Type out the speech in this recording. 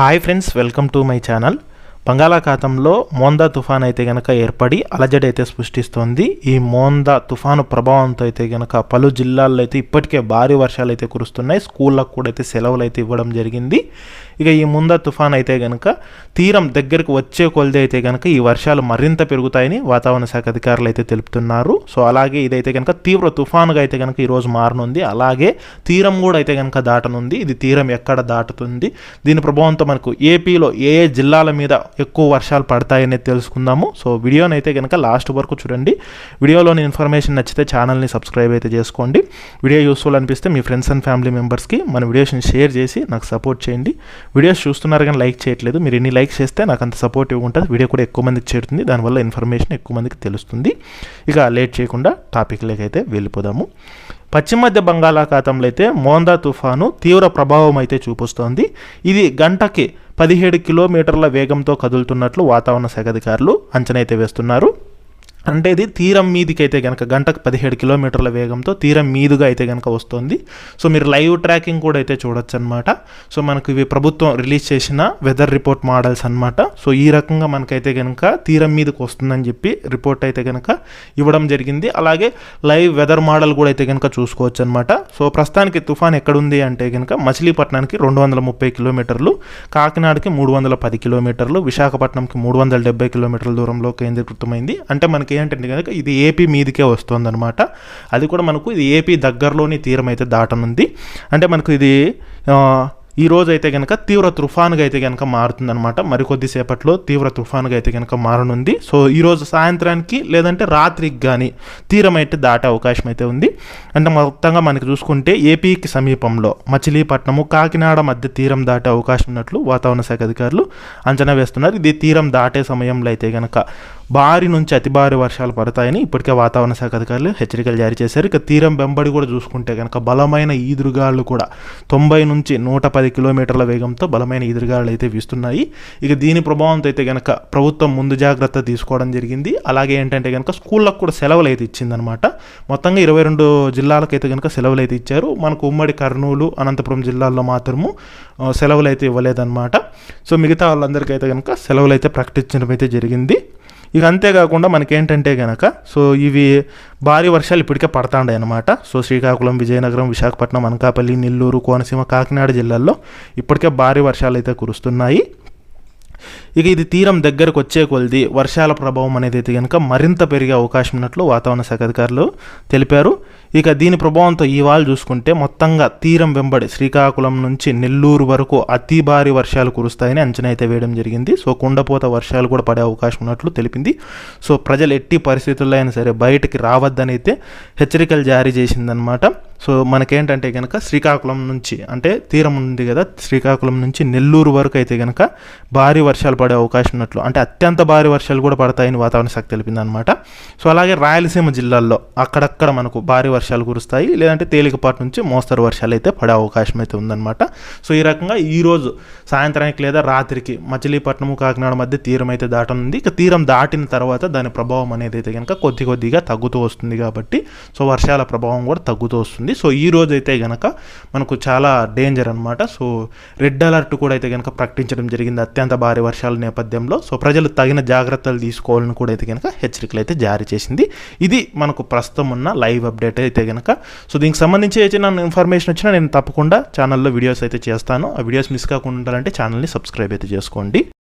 Hi friends welcome to my channel బంగాళాఖాతంలో మోందా తుఫాన్ అయితే గనక ఏర్పడి అలజడి అయితే సృష్టిస్తోంది. ఈ మోందా తుఫాను ప్రభావంతో అయితే గనక పలు జిల్లాల్లో అయితే ఇప్పటికే భారీ వర్షాలు అయితే కురుస్తున్నాయి. స్కూళ్ళకు కూడా అయితే సెలవులు అయితే ఇవ్వడం జరిగింది. ఇక ఈ ముందా తుఫాన్ అయితే కనుక తీరం దగ్గరకు వచ్చే కొలిది అయితే కనుక ఈ వర్షాలు మరింత పెరుగుతాయని వాతావరణ శాఖ అధికారులు అయితే తెలుపుతున్నారు. సో అలాగే ఇదైతే కనుక తీవ్ర తుఫానుగా అయితే కనుక ఈరోజు మారనుంది. అలాగే తీరం కూడా అయితే కనుక దాటనుంది. ఇది తీరం ఎక్కడ దాటుతుంది? దీని ప్రభావంతో మనకు ఏపీలో ఏ ఏ జిల్లాల మీద ఎక్కువ వర్షాలు పడతాయనేది తెలుసుకుందాము. సో వీడియోని అయితే కనుక లాస్ట్ వరకు చూడండి. వీడియోలోని ఇన్ఫర్మేషన్ నచ్చితే ఛానల్ని సబ్స్క్రైబ్ అయితే చేసుకోండి. వీడియో యూస్ఫుల్ అనిపిస్తే మీ ఫ్రెండ్స్ అండ్ ఫ్యామిలీ మెంబర్స్కి మన వీడియోస్ని షేర్ చేసి నాకు సపోర్ట్ చేయండి. వీడియోస్ చూస్తున్నారు కానీ లైక్ చేయట్లేదు. మీరు ఎన్ని లైక్ చేస్తే నాకు అంత సపోర్టివ్ ఉంటుంది వీడియో కూడా ఎక్కువ మందికి చేరుతుంది. దానివల్ల ఇన్ఫర్మేషన్ ఎక్కువ మందికి తెలుస్తుంది. ఇక లేట్ చేయకుండా టాపిక్లోకి అయితే వెళ్ళిపోదాము. పశ్చిమ మధ్య బంగాళాఖాతంలో అయితే మోందా తుఫాను తీవ్ర ప్రభావం అయితే చూపిస్తోంది. ఇది గంటకి పదిహేడు కిలోమీటర్ల వేగంతో కదులుతున్నట్లు వాతావరణ శాఖ అధికారులు అంచనా అయితే వేస్తున్నారు. అంటే ఇది తీరం మీదికి అయితే కనుక గంటకు పదిహేడు కిలోమీటర్ల వేగంతో తీరం మీదుగా అయితే కనుక వస్తుంది. సో మీరు లైవ్ ట్రాకింగ్ కూడా అయితే చూడొచ్చు అనమాట సో మనకు ఇవి ప్రభుత్వం రిలీజ్ చేసిన వెదర్ రిపోర్ట్ మోడల్స్ అనమాట సో ఈ రకంగా మనకైతే కనుక తీరం మీదకి వస్తుందని చెప్పి రిపోర్ట్ అయితే కనుక ఇవ్వడం జరిగింది. అలాగే లైవ్ వెదర్ మోడల్ కూడా అయితే కనుక చూసుకోవచ్చు అనమాట సో ప్రస్తుతానికి తుఫాన్ ఎక్కడుంది అంటే కనుక మచిలీపట్నానికి రెండు వందల ముప్పై కిలోమీటర్లు కాకినాడకి మూడు వందల పది కిలోమీటర్లు విశాఖపట్నంకి మూడు వందల డెబ్బై కిలోమీటర్ల దూరంలో కేంద్రీకృతమైంది. అంటే మనకి ఏంటంటే కనుక ఇది ఏపీ మీదికే వస్తుందన్నమాట. అది కూడా మనకు ఇది ఏపీ దగ్గరలోని తీరం అయితే దాటనుంది. అంటే మనకు ఇది ఈ రోజు అయితే కనుక తీవ్ర తుఫానుగా అయితే కనుక మారుతుందనమాట మరికొద్దిసేపట్లో తీవ్ర తుఫానుగా అయితే కనుక మారనుంది. సో ఈరోజు సాయంత్రానికి లేదంటే రాత్రికి కానీ తీరం అయితే దాటే అవకాశం అయితే ఉంది. అంటే మొత్తంగా మనకి చూసుకుంటే ఏపీకి సమీపంలో మచిలీపట్నము కాకినాడ మధ్య తీరం దాటే అవకాశం ఉన్నట్లు వాతావరణ శాఖ అధికారులు అంచనా వేస్తున్నారు. ఇది తీరం దాటే సమయంలో అయితే కనుక భారీ నుంచి అతి భారీ వర్షాలు పడతాయని ఇప్పటికే వాతావరణ శాఖ అధికారులు హెచ్చరికలు జారీ చేశారు. ఇక తీరం వెంబడి కూడా చూసుకుంటే కనుక బలమైన ఈదురుగాళ్ళు కూడా తొంభై నుంచి నూట పది కిలోమీటర్ల వేగంతో బలమైన ఈదురుగాళ్ళు అయితే వీస్తున్నాయి. ఇక దీని ప్రభావంతో అయితే కనుక ప్రభుత్వం ముందు జాగ్రత్త తీసుకోవడం జరిగింది. అలాగే ఏంటంటే కనుక స్కూళ్ళకు కూడా సెలవులు అయితే ఇచ్చిందనమాట మొత్తంగా ఇరవై రెండు జిల్లాలకు అయితే కనుక సెలవులు అయితే ఇచ్చారు. మనకు ఉమ్మడి కర్నూలు అనంతపురం జిల్లాల్లో మాత్రము సెలవులు అయితే ఇవ్వలేదన్నమాట. సో మిగతా వాళ్ళందరికీ అయితే కనుక సెలవులు అయితే ప్రకటించడం అయితే జరిగింది. ఇక అంతేకాకుండా మనకేంటంటే కనుక సో ఇవి భారీ వర్షాలు ఇప్పటికే పడతాండాయి అనమాట సో శ్రీకాకుళం విజయనగరం విశాఖపట్నం అనకాపల్లి నెల్లూరు కోనసీమ కాకినాడ జిల్లాల్లో ఇప్పటికే భారీ వర్షాలు అయితే కురుస్తున్నాయి. ఇక ఇది తీరం దగ్గరకు వచ్చే కొలిది వర్షాల ప్రభావం అనేది అయితే కనుక మరింత పెరిగే అవకాశం ఉన్నట్లు వాతావరణ శాఖ అధికారులు తెలిపారు. ఇక దీని ప్రభావంతో ఇవాళ చూసుకుంటే మొత్తంగా తీరం వెంబడి శ్రీకాకుళం నుంచి నెల్లూరు వరకు అతి భారీ వర్షాలు కురుస్తాయని అంచనా అయితే వేయడం జరిగింది. సో కుండపోత వర్షాలు కూడా పడే అవకాశం ఉన్నట్లు తెలిపింది. సో ప్రజలు ఎట్టి పరిస్థితుల్లో అయినా సరే బయటికి రావద్దని అయితే హెచ్చరికలు జారీ చేసిందనమాట సో మనకేంటంటే కనుక శ్రీకాకుళం నుంచి అంటే తీరం ఉంది కదా శ్రీకాకుళం నుంచి నెల్లూరు వరకు అయితే కనుక భారీ వర్షాలు పడే అవకాశం ఉన్నట్లు అంటే అత్యంత భారీ వర్షాలు కూడా పడతాయని వాతావరణ శాఖ తెలిపింది అనమాట సో అలాగే రాయలసీమ జిల్లాల్లో అక్కడక్కడ మనకు భారీ వర్షాలు కురుస్తాయి లేదంటే తేలికపాటి నుంచి మోస్తరు వర్షాలు అయితే పడే అవకాశం అయితే ఉందన్నమాట. సో ఈ రకంగా ఈరోజు సాయంత్రానికి లేదా రాత్రికి మచిలీపట్నము కాకినాడ మధ్య తీరం అయితే దాటనుంది. ఇక తీరం దాటిన తర్వాత దాని ప్రభావం అనేది అయితే కనుక కొద్ది కొద్దిగా తగ్గుతూ వస్తుంది కాబట్టి సో వర్షాల ప్రభావం కూడా తగ్గుతూ వస్తుంది. సో ఈ రోజు అయితే గనక మనకు చాలా డేంజర్ అనమాట సో రెడ్ అలర్ట్ కూడా అయితే కనుక ప్రకటించడం జరిగింది అత్యంత భారీ వర్షాల నేపథ్యంలో. సో ప్రజలు తగిన జాగ్రత్తలు తీసుకోవాలని కూడా అయితే కనుక హెచ్చరికలు అయితే జారీ చేసింది. ఇది మనకు ప్రస్తుతం ఉన్న లైవ్ అప్డేట్ అయితే కనుక సో దీనికి సంబంధించి అయితే నన్ను ఇన్ఫర్మేషన్ వచ్చినా నేను తప్పకుండా ఛానల్లో వీడియోస్ అయితే చేస్తాను. ఆ వీడియోస్ మిస్ కాకుండా ఉండాలంటే ఛానల్ని సబ్స్క్రైబ్ అయితే చేసుకోండి.